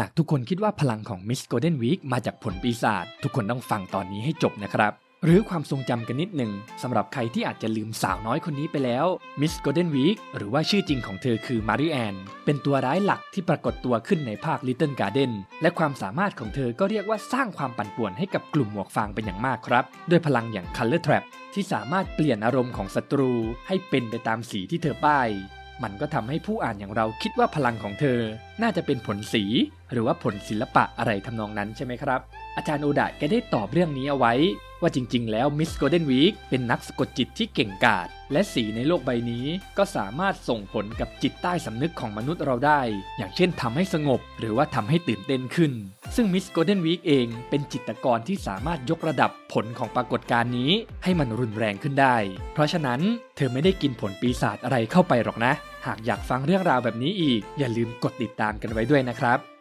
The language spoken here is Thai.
หากทุกคนคิดว่าพลังของมิสโกลเด้นวีคมาจากผลปีศาจทุกคนต้องฟังตอนนี้ให้จบนะครับ หรือความทรงจำกันนิดหนึ่งสำหรับใครที่อาจจะลืมสาวน้อยคนนี้ไปแล้วมิสโกลเด้นวีคหรือว่าชื่อจริงของเธอคือมาริแอนเป็นตัวร้ายหลักที่ปรากฏตัวขึ้นในภาค Little Garden และความสามารถของเธอก็เรียกว่าสร้างความปั่นป่วนให้กับกลุ่มหมวกฟางเป็นอย่างมากครับ ด้วยพลังอย่าง Color Trap ที่สามารถเปลี่ยนอารมณ์ของศัตรูให้เป็นไปตามสีที่เธอป้าย มันก็ทำให้ผู้อ่านอย่างเราคิดว่าพลังของเธอ น่าจะเป็นผลสี หรือว่าผลศิลปะอะไรทำนองนั้นใช่ไหมครับ อาจารย์โอดะแกได้ตอบเรื่องนี้เอาไว้ ว่าจริงๆ แล้วมิสโกลเด้นวีคเป็นนักสะกดจิตที่เก่งกาจและสีในโลกใบนี้ก็สามารถส่งผลกับจิตใต้สำนึกของมนุษย์เราได้ อย่างเช่นทำให้สงบ หรือว่าทำให้ตื่นเต้นขึ้น ซึ่งมิสโกลเด้นวีคเองเป็นจิตกรที่สามารถยกระดับผลของปรากฏการณ์นี้ ให้มันรุนแรงขึ้นได้ เพราะฉะนั้นเธอไม่ได้กินผลปีศาจอะไรเข้าไปหรอกนะ หากอยากฟังเรื่องราวแบบนี้อีก อย่าลืมกดติดตามกันไว้ด้วยนะครับ